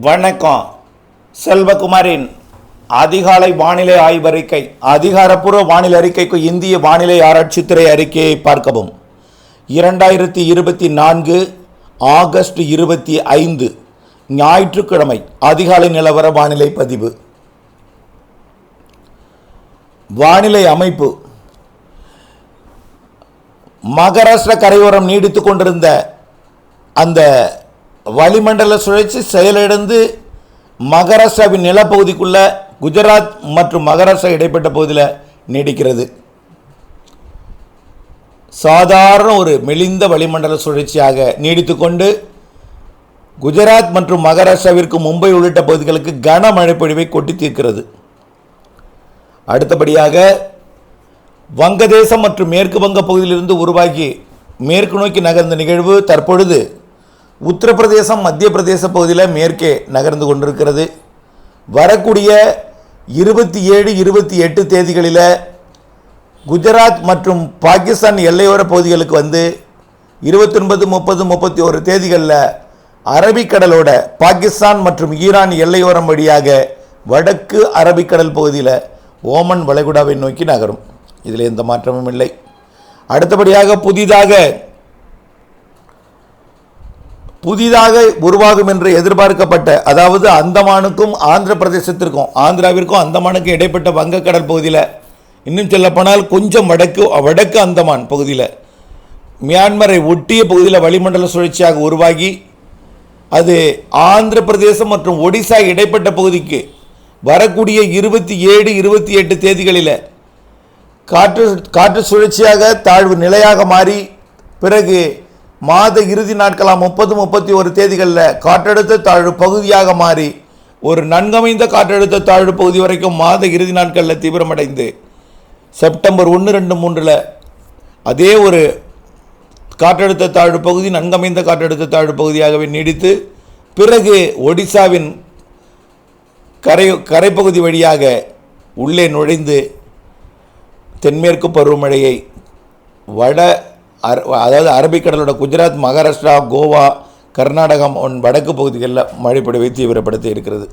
வணக்கம். செல்வகுமாரின் அதிகாலை வானிலை ஆய்வறிக்கை அதிகாரப்பூர்வ வானிலை அறிக்கைக்கு இந்திய வானிலை ஆராய்ச்சித்துறை அறிக்கையை பார்க்கவும். இரண்டாயிரத்தி இருபத்தி நான்கு ஆகஸ்ட் இருபத்தி ஐந்து ஞாயிற்றுக்கிழமை அதிகாலை நிலவர வானிலை பதிவு. வானிலை அமைப்பு. மகாராஷ்டிர கரையோரம் நீடித்து கொண்டிருந்த அந்த வளிமண்டல சுழற்சி செயலிழந்து மகாராஷ்டிராவின் நிலப்பகுதிக்குள்ள குஜராத் மற்றும் மகாராஷ்டிரா இடைப்பட்ட பகுதியில் நீடிக்கிறது. சாதாரண ஒரு மெலிந்த வளிமண்டல சுழற்சியாக நீடித்துக்கொண்டு குஜராத் மற்றும் மகாராஷ்டிராவிற்கு மும்பை உள்ளிட்ட பகுதிகளுக்கு கனமழை பொழிவை கொட்டி தீர்க்கிறது அடுத்தபடியாக வங்கதேசம் மற்றும் மேற்கு வங்க பகுதியிலிருந்து உருவாகி மேற்கு நோக்கி நகர்ந்த நிகழ்வு தற்பொழுது உத்தரப்பிரதேசம் மத்திய பிரதேச பகுதியில் மேற்கே நகர்ந்து கொண்டிருக்கிறது. வரக்கூடிய இருபத்தி ஏழு இருபத்தி எட்டு தேதிகளில் குஜராத் மற்றும் பாகிஸ்தான் எல்லையோர பகுதிகளுக்கு வந்து இருபத்தொன்பது முப்பது முப்பத்தி ஒரு தேதிகளில் அரபிக்கடலோட பாகிஸ்தான் மற்றும் ஈரான் எல்லையோரம் வழியாக வடக்கு அரபிக்கடல் பகுதியில் ஓமன் வளைகுடாவை நோக்கி நகரும். இதில் எந்த மாற்றமும் இல்லை. அடுத்தபடியாக புதிதாக புதிதாக உருவாகும் என்று எதிர்பார்க்கப்பட்ட அதாவது அந்தமானுக்கும் ஆந்திர பிரதேசத்திற்கும் ஆந்திராவிற்கும் அந்தமானுக்கும் இடைப்பட்ட வங்கக்கடல் பகுதியில் இன்னும் சொல்லப்போனால் கொஞ்சம் வடக்கு வடக்கு அந்தமான் பகுதியில் மியான்மரை ஒட்டிய பகுதியில் வளிமண்டல சுழற்சியாக உருவாகி அது ஆந்திர பிரதேசம் மற்றும் ஒடிசா இடைப்பட்ட பகுதிக்கு வரக்கூடிய இருபத்தி ஏழு இருபத்தி எட்டு தேதிகளில் காற்று காற்று சுழற்சியாக தாழ்வு நிலையாக மாறி பிறகு மாத இறுதி நாட்களாக முப்பது முப்பத்தி ஒரு தேதிகளில் காற்றழுத்த தாழ்வு பகுதியாக மாறி ஒரு நன்கமைந்த காற்றழுத்த தாழ்வு பகுதி வரைக்கும் மாத இறுதி நாட்களில் தீவிரமடைந்து செப்டம்பர் ஒன்று ரெண்டு மூன்றில் அதே ஒரு காற்றழுத்த தாழ்வு பகுதி நன்கமைந்த காற்றழுத்த தாழ்வு பகுதியாகவே நீடித்து பிறகு ஒடிசாவின் கரை கரைப்பகுதி வழியாக உள்ளே நுழைந்து தென்மேற்கு பருவமழையை வட அர அதாவது அரபிக்கடலோட குஜராத் மகாராஷ்டிரா கோவா கர்நாடகம் வடக்கு பகுதிகளில் மழைப்பொழிவை தீவிரப்படுத்தி இருக்கிறது.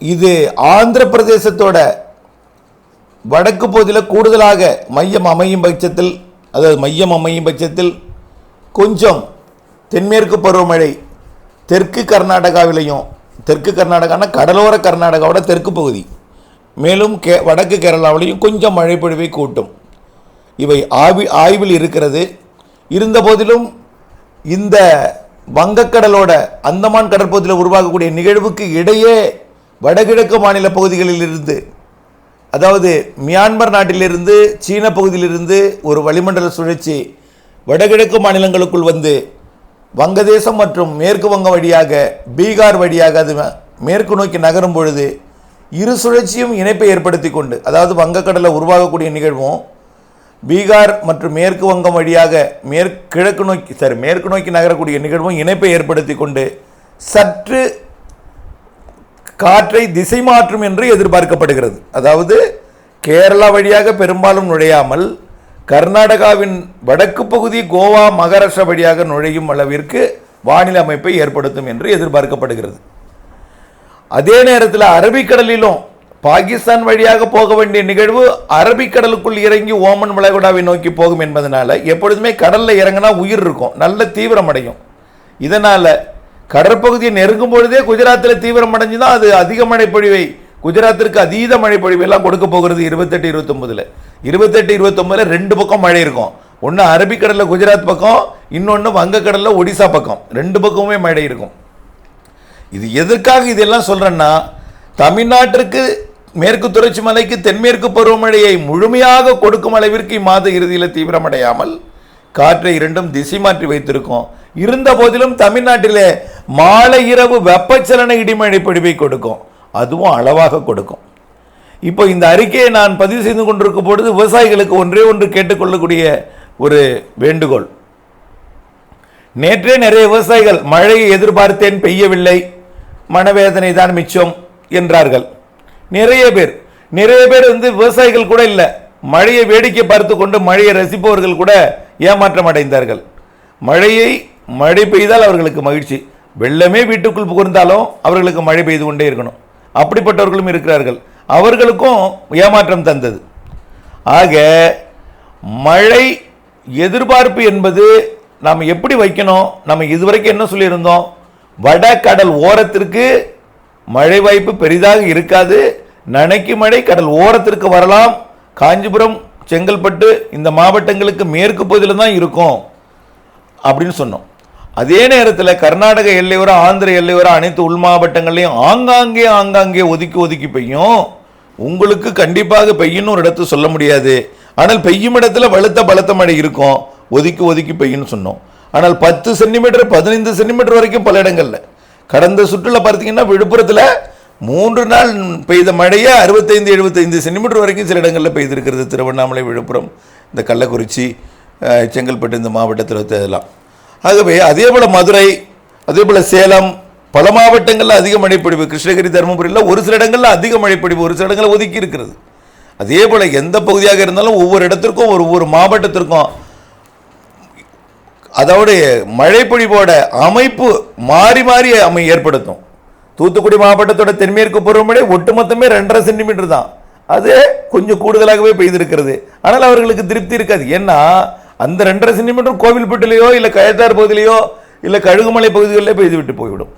இது ஆந்திர பிரதேசத்தோட வடக்கு பகுதியில் கூடுதலாக மையம் அமையும் பட்சத்தில் அதாவது மையம் அமையும் பட்சத்தில் கொஞ்சம் தென்மேற்கு பருவமழை தெற்கு கர்நாடகாவிலையும் தெற்கு கர்நாடகானா கடலோர கர்நாடகாவோட தெற்கு பகுதி மேலும் கே வடக்கு கேரளாவிலையும் கொஞ்சம் மழை பொழிவை கூட்டும். இவை ஆவி ஆய்வில் இருக்கிறது. இருந்தபோதிலும் இந்த வங்கக்கடலோட அந்தமான் கடற்பகுதியில் உருவாகக்கூடிய நிகழ்வுக்கு இடையே வடகிழக்கு மாநில பகுதிகளிலிருந்து அதாவது மியான்மர் நாட்டிலிருந்து சீன பகுதியிலிருந்து ஒரு வளிமண்டல சுழற்சி வடகிழக்கு மாநிலங்களுக்குள் வந்து வங்கதேசம் மற்றும் மேற்கு வங்கம் வழியாக பீகார் வழியாக அது மேற்கு நோக்கி நகரும் பொழுது இரு சுழற்சியும் இணைப்பை ஏற்படுத்தி கொண்டு அதாவது வங்கக்கடலில் உருவாகக்கூடிய நிகழ்வும் பீகார் மற்றும் மேற்கு வங்கம் வழியாக மேற்கு கிழக்கு நோக்கி சாரி மேற்கு நோக்கி நகரக்கூடிய நிகழ்வும் இணைப்பை ஏற்படுத்தி கொண்டு சற்று காற்றை திசை மாற்றும் என்று எதிர்பார்க்கப்படுகிறது. அதாவது கேரளா வழியாக பெரும்பாலும் நுழையாமல் கர்நாடகாவின் வடக்கு பகுதி கோவா மகாராஷ்டிரா வழியாக நுழையும் அளவிற்கு வானிலை அமைப்பை ஏற்படுத்தும் என்று எதிர்பார்க்கப்படுகிறது. அதே நேரத்தில் அரபிக்கடலிலும் பாகிஸ்தான் வழியாக போக வேண்டிய நிகழ்வு அரபிக்கடலுக்குள் இறங்கி ஓமன் வளைகுடாவை நோக்கி போகும் என்பதனால எப்பொழுதுமே கடலில் இறங்கினா உயிர் இருக்கும் நல்ல தீவிரமடையும் இதனால் கடற்பகுதியை நெருங்கும் பொழுதே குஜராத்தில் தீவிரம் அடைஞ்சுதான் அது அதிக மழை பொழிவை குஜராத்திற்கு அதீத மழை எல்லாம் கொடுக்க போகிறது இருபத்தெட்டு இருபத்தொம்பதில் இருபத்தெட்டு இருபத்தொம்பதில் ரெண்டு பக்கம் மழை இருக்கும். ஒன்று அரபிக்கடலில் குஜராத் பக்கம் இன்னொன்று வங்கக்கடலில் ஒடிசா பக்கம். ரெண்டு பக்கமுமே மழை இருக்கும். இது எதற்காக இதெல்லாம் சொல்கிறேன்னா தமிழ்நாட்டிற்கு மேற்கு தொடர்ச்சி மலைக்கு தென்மேற்கு பருவமழையை முழுமையாக கொடுக்கும் அளவிற்கு இம்மாத இறுதியில் தீவிரமடையாமல் காற்றை இரண்டும் திசை மாற்றி வைத்திருக்கோம். இருந்த போதிலும் தமிழ்நாட்டிலே மாலை இரவு வெப்பச்சலன இடிமழை பிடிவை கொடுக்கும். அதுவும் அளவாக கொடுக்கும். இப்போ இந்த அறிக்கையை நான் பதிவு செய்து கொண்டிருக்கும் பொழுது விவசாயிகளுக்கு ஒன்றே ஒன்று கேட்டுக்கொள்ளக்கூடிய ஒரு வேண்டுகோள். நேற்றே நிறைய விவசாயிகள் மழையை எதிர்பார்த்தேன் பெய்யவில்லை மனவேதனை தான் மிச்சம் என்றார்கள். நிறைய பேர் நிறைய பேர் வந்து விவசாயிகள் கூட இல்லை. மழையை வேடிக்கை பார்த்து கொண்டு மழையை ரசிப்பவர்கள் கூட ஏமாற்றம் அடைந்தார்கள். மழையை மழை பெய்தால் அவர்களுக்கு மகிழ்ச்சி. வெள்ளமே வீட்டுக்குள் புகுந்தாலும் அவர்களுக்கு மழை பெய்து கொண்டே இருக்கணும். அப்படிப்பட்டவர்களும் இருக்கிறார்கள். அவர்களுக்கும் ஏமாற்றம் தந்தது. ஆக மழை எதிர்பார்ப்பு என்பது நாம் எப்படி வைக்கணும்? நம்ம இதுவரைக்கும் என்ன சொல்லியிருந்தோம்? வடகடல் ஓரத்திற்கு மழை வாய்ப்பு பெரிதாக இருக்காது. நனைக்கு மழை கடல் ஓரத்திற்கு வரலாம். காஞ்சிபுரம் செங்கல்பட்டு இந்த மாவட்டங்களுக்கு மேற்கு பகுதியில் தான் இருக்கும் அப்படின்னு சொன்னோம். அதே நேரத்தில் கர்நாடக எல்லையோர ஆந்திர எல்லையோர அனைத்து உள் மாவட்டங்கள்லையும் ஆங்காங்கே ஆங்காங்கே ஒதுக்கி ஒதுக்கி பெய்யும். உங்களுக்கு கண்டிப்பாக பெய்யும்னு ஒரு இடத்து சொல்ல முடியாது. ஆனால் பெய்யும் இடத்துல வலுத்த பலத்த மழை இருக்கும். ஒதுக்கி ஒதுக்கி பெய்யும்னு சொன்னோம். ஆனால் பத்து சென்டிமீட்டர் பதினைந்து சென்டிமீட்டர் வரைக்கும் பல இடங்களில். கடந்த சுற்றுலா பார்த்தீங்கன்னா விழுப்புரத்தில் மூன்று நாள் பெய்த மழையே அறுபத்தைந்து எழுபத்தைந்து சென்டிமீட்டர் வரைக்கும் சில இடங்களில் பெய்திருக்கிறது. திருவண்ணாமலை விழுப்புரம் இந்த கள்ளக்குறிச்சி செங்கல்பட்டு இந்த மாவட்டத்தில் இதெல்லாம் ஆகவே அதே போல் மதுரை அதே போல் சேலம் பல மாவட்டங்களில் அதிக மழைப்பொழிவு. கிருஷ்ணகிரி தருமபுரியில் ஒரு சில இடங்களில் அதிக மழைப்பொழிவு ஒரு சில இடங்களில் ஒதுக்கி இருக்கிறது. அதே போல் எந்த பகுதியாக இருந்தாலும் ஒவ்வொரு இடத்திற்கும் ஒரு ஒவ்வொரு மாவட்டத்திற்கும் அதோட மழைப்பொழிவோட அமைப்பு மாறி மாறி அமை ஏற்படுத்தும். தூத்துக்குடி மாவட்டத்தோட தென்மேற்கு பருவமழை ஒட்டுமொத்தமே ரெண்டரை சென்டிமீட்டர் தான். அது கொஞ்சம் கூடுதலாகவே பெய்திருக்கிறது. ஆனால் அவர்களுக்கு திருப்தி இருக்காது. ஏன்னா அந்த ரெண்டரை சென்டிமீட்டர் கோவில்பட்டிலையோ இல்லை கயத்தார் பகுதியிலையோ இல்லை கழுகுமலை பகுதிகளிலே பெய்துவிட்டு போய்விடும்.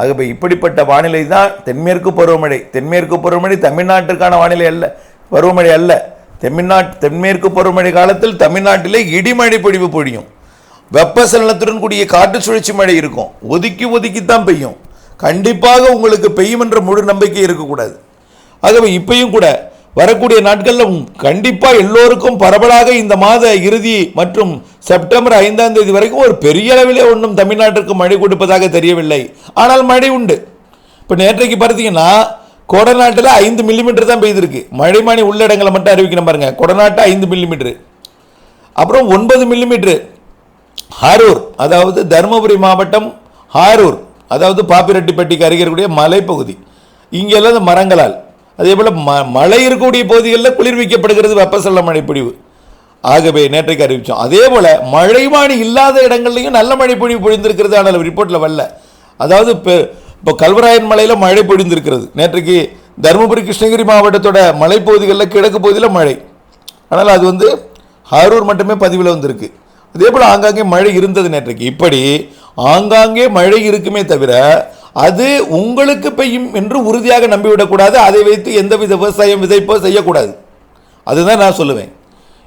ஆகவே இப்படிப்பட்ட வானிலை தான் தென்மேற்கு பருவமழை. தென்மேற்கு பருவமழை தமிழ்நாட்டிற்கான வானிலை அல்ல. பருவமழை அல்ல. தென்நாட்டு தென்மேற்கு பருவமழை காலத்தில் தமிழ்நாட்டிலே இடிமழை பொழிவு பொழியும். வெப்பசலனத்துடன் கூடிய காற்று சுழற்சி மழை இருக்கும். ஒதுக்கி ஒதுக்கி தான் பெய்யும். கண்டிப்பாக உங்களுக்கு பெய்யும் என்ற முழு நம்பிக்கை இருக்கக்கூடாது. ஆகவே இப்பயும் கூட வரக்கூடிய நாட்களில் கண்டிப்பாக எல்லோருக்கும் பரவலாக இந்த மாத இறுதி மற்றும் செப்டம்பர் ஐந்தாம் தேதி வரைக்கும் ஒரு பெரிய அளவிலே ஒன்றும் தமிழ்நாட்டிற்கு மழை கொடுப்பதாக தெரியவில்லை. ஆனால் மழை உண்டு. இப்போ நேற்றைக்கு பார்த்தீங்கன்னா கொடநாட்டில் ஐந்து மில்லிமீட்டர் தான் பெய்திருக்கு. மழைமானி உள்ள இடங்களை மட்டும் அறிவிக்கணும் பாருங்கள் கொடநாட்டு ஐந்து மில்லிமீட்டர். அப்புறம் ஒன்பது மில்லிமீட்டர். ஹாரூர் அதாவது தருமபுரி மாவட்டம் ஹாரூர் அதாவது பாப்பிரெட்டிப்பட்டிக்கு அருகே இருக்கக்கூடிய மலைப்பகுதி. இங்கெல்லாம் அந்த மரங்களால். அதே போல் ம மழை இருக்கக்கூடிய பகுதிகளில் குளிர்விக்கப்படுகிறது வெப்பசலன மழைப்பொழிவு. ஆகவே நேற்றைக்கு அறிவித்தோம் அதே போல் மழைவாணி இல்லாத இடங்கள்லையும் நல்ல மழை பொழிவு பொழிந்திருக்கிறது ஆனால் ரிப்போர்ட்டில் வரல. அதாவது இப்போ இப்போ கல்வராயன் மலையில் மழை பொழிந்திருக்கிறது. நேற்றைக்கு தருமபுரி கிருஷ்ணகிரி மாவட்டத்தோட மலைப்பகுதிகளில் கிழக்கு பகுதியில் மழை. ஆனால் அது வந்து ஹாரூர் மட்டுமே பதிவில் வந்திருக்கு. அதே போல் ஆங்காங்கே மழை இருந்தது நேற்றுக்கு. இப்படி ஆங்காங்கே மழை இருக்குமே தவிர அது உங்களுக்கு பெய்யும் என்று உறுதியாக நம்பிவிடக்கூடாது. அதை வைத்து எந்தவித விவசாயம் விதைப்போ செய்யக்கூடாது. அதுதான் நான் சொல்லுவேன்.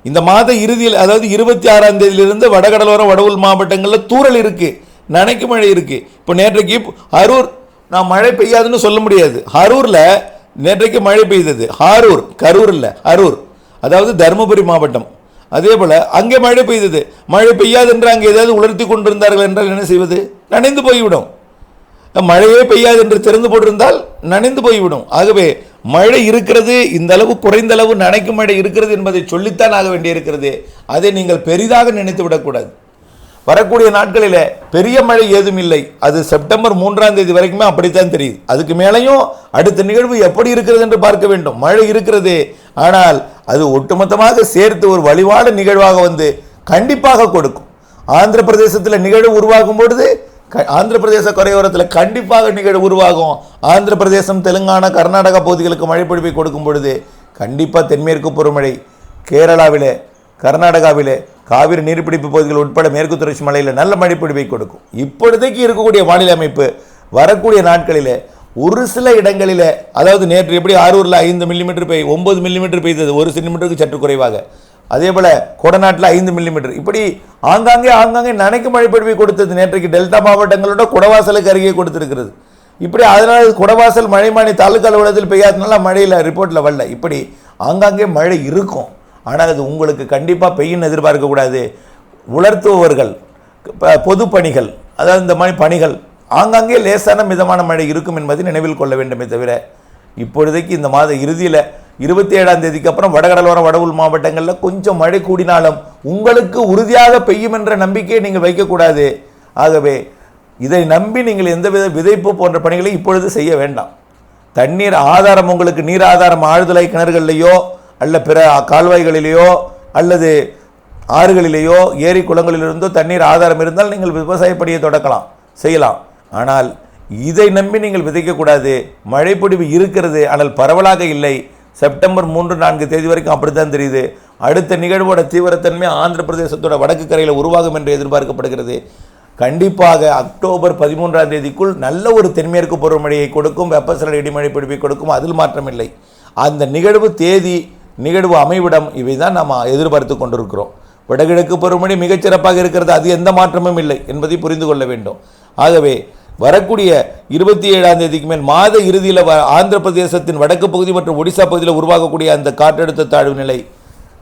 இந்த மாத இறுதியில் அதாவது இருபத்தி ஆறாம் தேதியிலிருந்து வடகடலோரம் வடவுள் மாவட்டங்களில் தூறல் இருக்குது நனைக்கு மழை இருக்குது இப்போ நேற்றைக்கு அரூர் நான் மழை பெய்யாதுன்னு சொல்ல முடியாது. அரூரில் நேற்றைக்கு மழை பெய்தது. ஹாரூர் கரூர் இல்லை அரூர் அதாவது தருமபுரி மாவட்டம். அதே போல் அங்கே மழை பெய்தது. மழை பெய்யாது என்று அங்கே ஏதாவது உலர்த்தி கொண்டிருந்தார்கள் என்றால் என்ன செய்வது? நனைந்து போய்விடும். மழையே பெய்யாது என்று திறந்து போட்டிருந்தால் நனைந்து போய்விடும். ஆகவே மழை இருக்கிறது இந்த அளவு குறைந்த அளவு நனைக்கும் மழை இருக்கிறது என்பதை சொல்லித்தான் ஆக வேண்டியிருக்கிறது. அதை நீங்கள் பெரிதாக நினைத்து விடக்கூடாது. வரக்கூடிய நாட்களில் பெரிய மழை ஏதும் இல்லை. அது செப்டம்பர் மூன்றாம் தேதி வரைக்குமே அப்படித்தான் தெரியுது. அதுக்கு மேலேயும் அடுத்த நிகழ்வு எப்படி இருக்கிறது என்று பார்க்க வேண்டும். மழை இருக்கிறது. ஆனால் அது ஒட்டுமொத்தமாக சேர்த்து ஒரு வழிவான நிகழ்வாக வந்து கண்டிப்பாக கொடுக்கும். ஆந்திர பிரதேசத்தில் நிகழ்வு உருவாகும் பொழுது க- ஆந்திர பிரதேச கரையோரத்தில் கண்டிப்பாக நிகழ்வு உருவாகும். ஆந்திர பிரதேசம் தெலுங்கானா கர்நாடகா பகுதிகளுக்கு மழைப்பொழிவை கொடுக்கும் பொழுது கண்டிப்பாக தென்மேற்கு பருவமழை கேரளாவிலே கர்நாடகாவிலே காவிரி நீர்பிடிப்பு பகுதிகள் உட்பட மேற்கு தொடர்ச்சி மலையில் நல்ல மழைப்பொழிவை கொடுக்கும். இப்பொழுதைக்கு இருக்கக்கூடிய வானிலை அமைப்பு வரக்கூடிய நாட்களிலே ஒரு சில இடங்களில் அதாவது நேற்று எப்படி ஆரூரில் ஐந்து மில்லிமீட்டர் பெய் ஒன்பது மில்லிமீட்டர் பெய்தது ஒரு சென்டிமீட்டருக்கு சற்று குறைவாக. அதே போல் கொடநாட்டில் ஐந்து மில்லிமீட்டர் இப்படி ஆங்காங்கே ஆங்காங்கே நனைக்கு மழை பொழிவை கொடுத்தது நேற்றைக்கு டெல்டா மாவட்டங்களோட குடவாசலுக்கு அருகே கொடுத்துருக்கிறது. இப்படி அதனால் குடவாசல் மழைமானி தாலுக்கா அலுவலகத்தில் பெய்யாதனால மழையில் ரிப்போர்ட்டில் வரல. இப்படி ஆங்காங்கே மழை இருக்கும். ஆனால் அது உங்களுக்கு கண்டிப்பாக பெய்யும் எதிர்பார்க்கக்கூடாது உலர்த்துபவர்கள் பொதுப்பணிகள் பொது பணிகள் அதாவது இந்த மாதிரி பணிகள் ஆங்காங்கே லேசான மிதமான மழை இருக்கும் என்பதை நினைவில் கொள்ள வேண்டுமே தவிர இப்பொழுதைக்கு இந்த மாத இறுதியில் இருபத்தி ஏழாம் தேதிக்கு அப்புறம் வடகடலோர வடவுள் மாவட்டங்களில் கொஞ்சம் மழை கூடினாலும் உங்களுக்கு உறுதியாக பெய்யும் என்ற நம்பிக்கையை நீங்கள் வைக்கக்கூடாது. ஆகவே இதை நம்பி நீங்கள் எந்தவித விதைப்பு போன்ற பணிகளை இப்பொழுது செய்ய வேண்டாம். தண்ணீர் ஆதாரம் உங்களுக்கு நீர் ஆதாரம் ஆழ்துளை கிணறுகளிலேயோ அல்ல பிற கால்வாய்களிலேயோ அல்லது ஆறுகளிலேயோ ஏரி குளங்களிலிருந்தோ தண்ணீர் ஆதாரம் இருந்தால் நீங்கள் விவசாய பணியை தொடக்கலாம் செய்யலாம். ஆனால் இதை நம்பி நீங்கள் விதைக்கக்கூடாது. மழைப்பொடிவு இருக்கிறது ஆனால் பரவலாக இல்லை. செப்டம்பர் மூன்று நான்கு தேதி வரைக்கும் அப்படித்தான் தெரியுது. அடுத்த நிகழ்வோட தீவிரத்தன்மை ஆந்திர பிரதேசத்தோட வடக்கு கரையில் உருவாகும் என்று எதிர்பார்க்கப்படுகிறது. கண்டிப்பாக அக்டோபர் பதிமூன்றாம் தேதிக்குள் நல்ல ஒரு தென்மேற்கு பருவமழையை கொடுக்கும் வெப்பசலன இடிமழை பிடிப்பை கொடுக்கும் அதில் மாற்றமில்லை. அந்த நிகழ்வு தேதி நிகழ்வு அமைவிடம் இவை தான் நாம் எதிர்பார்த்து கொண்டிருக்கிறோம். வடகிழக்கு பருவமழை மிகச்சிறப்பாக இருக்கிறது அது எந்த மாற்றமும் இல்லை என்பதை புரிந்து கொள்ள வேண்டும். ஆகவே வரக்கூடிய இருபத்தி ஏழாம் தேதிக்கு மேல் மாத இறுதியில் வ- ஆந்திர பிரதேசத்தின் வடக்கு பகுதி மற்றும் ஒடிசா பகுதியில் உருவாகக்கூடிய அந்த காற்றழுத்த தாழ்வு நிலை.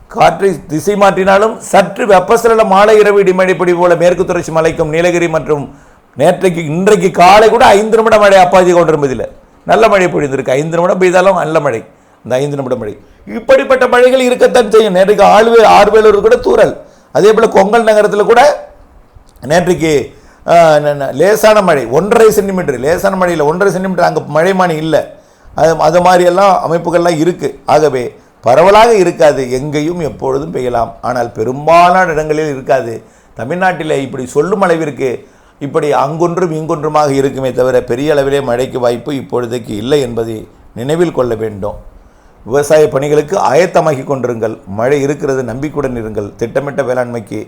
காற்றை திசை மாற்றினாலும் சற்று வெப்பசலன மாலை இரவு இடிமழை போல மேற்கு தொடர்ச்சி மலைக்கும் நீலகிரி மற்றும் நேற்றைக்கு இன்றைக்கு காலை கூட ஐந்து நிமிட மழை அப்பாஜி கொண்டிருப்பதில்லை. நல்ல மழை பொழிந்திருக்கு. ஐந்து நிமிடம் பெய்தாலும் நல்ல மழை. இந்த ஐந்து நிமிட மழை. இப்படிப்பட்ட மழைகள் இருக்கத்தான் செய்யும். நேற்றைக்கு ஆழ்வே ஆர்வேலூர் கூட தூறல். அதே போல் கொங்கல் நகரத்தில் கூட நேற்றைக்கு லேசான மழை ஒன்றரை சென்டிமீட்டர் லேசான மழையில் ஒன்றரை சென்டிமீட்டர் அங்கே மழைமானி இல்லை. அது அது மாதிரியெல்லாம் அமைப்புகள்லாம் இருக்குது ஆகவே பரவலாக இருக்காது எங்கேயும் எப்பொழுதும் பெய்யலாம். ஆனால் பெரும்பாலான இடங்களில் இருக்காது. தமிழ்நாட்டில் இப்படி சொல்லும் அளவிற்கு இப்படி அங்கொன்றும் இங்கொன்றுமாக இருக்குமே தவிர பெரிய அளவிலே மழைக்கு வாய்ப்பு இப்பொழுதைக்கு இல்லை என்பதை நினைவில் கொள்ள வேண்டும். விவசாய பணிகளுக்கு ஆயத்தமாகி கொண்டிருங்கள். மழை இருக்கிறது நம்பிக்கையுடன் இருங்கள். திட்டமிட்ட வேளாண்மைக்கு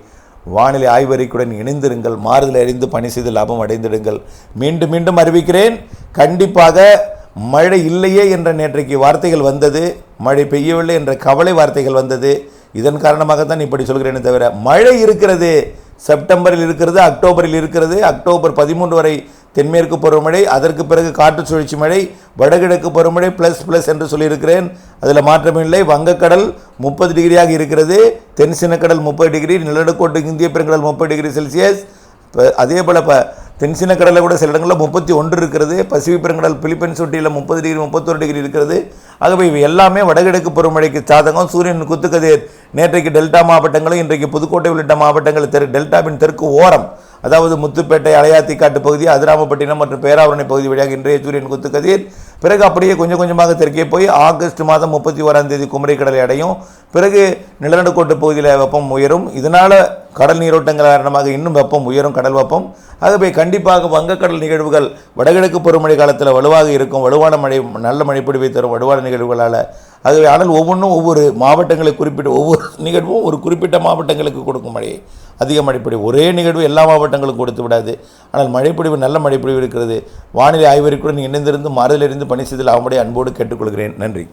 வானிலை ஆய்வறிக்கையுடன் இணைந்திருங்கள். மாறுதல் அறிந்து பணி செய்து லாபம் அடைந்திடுங்கள். மீண்டும் மீண்டும் அறிவிக்கிறேன். கண்டிப்பாக மழை இல்லையே என்ற நேற்றைக்கு வார்த்தைகள் வந்தது. மழை பெய்யவில்லை என்ற கவலை வார்த்தைகள் வந்தது. இதன் காரணமாகத்தான் இப்படி சொல்கிறேனே தவிர மழை இருக்கிறது. செப்டம்பரில் இருக்கிறது அக்டோபரில் இருக்கிறது. அக்டோபர் பதிமூன்று வரை தென்மேற்கு பருவமழை அதற்கு பிறகு காற்று சுழற்சி மழை வடகிழக்கு பருவமழை ப்ளஸ் ப்ளஸ் என்று சொல்லியிருக்கிறேன். அதில் மாற்றமில்லை வங்கக்கடல் முப்பது டிகிரியாக இருக்கிறது. தென் சின்னக்கடல் முப்பது டிகிரி நிலநடுக்கோட்டு இந்திய பெருங்கடல் முப்பது டிகிரி செல்சியஸ். இப்போ அதே போல் இப்போ தென் சின்னக்கடலில் கூட சில இடங்களில் முப்பத்தி ஒன்று இருக்கிறது. பசிபிக் பெருங்கடல் பிலிப்பைன்ஸ் ஒட்டியில் முப்பது டிகிரி முப்பத்தொரு டிகிரி இருக்கிறது. ஆகவே இவை எல்லாமே வடகிழக்கு பருவமழைக்கு சாதகம். சூரியன் குத்துக்கதிர் நேற்றைக்கு டெல்டா மாவட்டங்களும் இன்றைக்கு புதுக்கோட்டை உள்ளிட்ட மாவட்டங்கள் தெரு டெல்டாவின் தெற்கு ஓரம் அதாவது முத்துப்பேட்டை அலையாத்திக்காட்டு பகுதி அதிராமப்பட்டினம் மற்றும் பேராவரணை பகுதி வழியாக இன்றைய சூரியன் குத்துக்கதிர். பிறகு அப்படியே கொஞ்சம் கொஞ்சமாக தெற்கே போய் ஆகஸ்ட் மாதம் முப்பத்தி ஓராம் தேதி குமரி கடலை அடையும். பிறகு நிலநடுக்கோட்டு பகுதியில் வெப்பம் உயரும். இதனால் கடல் நீரோட்டங்கள் காரணமாக இன்னும் வெப்பம் உயரும் கடல் வெப்பம். ஆகவே கண்டிப்பாக வங்கக்கடல் நிகழ்வுகள் வடகிழக்கு பருவமழை காலத்தில் வலுவாக இருக்கும். வலுவான மழை நல்ல மழைப்பிடிவை தரும் வலுவான நிகழ்வுகளால். ஆகவே ஆனால் ஒவ்வொன்றும் ஒவ்வொரு மாவட்டங்களை குறிப்பிட்ட ஒவ்வொரு நிகழ்வும் ஒரு குறிப்பிட்ட மாவட்டங்களுக்கு கொடுக்கும் மழையை. அதிக மழைப்பொழிவு ஒரே நிகழ்வு எல்லா மாவட்டங்களுக்கும் கொடுத்து விடாது. ஆனால் மழைப்பொழிவு நல்ல மழைப்பொழிவு இருக்கிறது. வானிலை ஆய்வறிக்குடன் இணைந்திருந்து மாறுதலிருந்து பணி செய்தல் அவனுடைய அன்போடு கேட்டுக்கொள்கிறேன். நன்றி.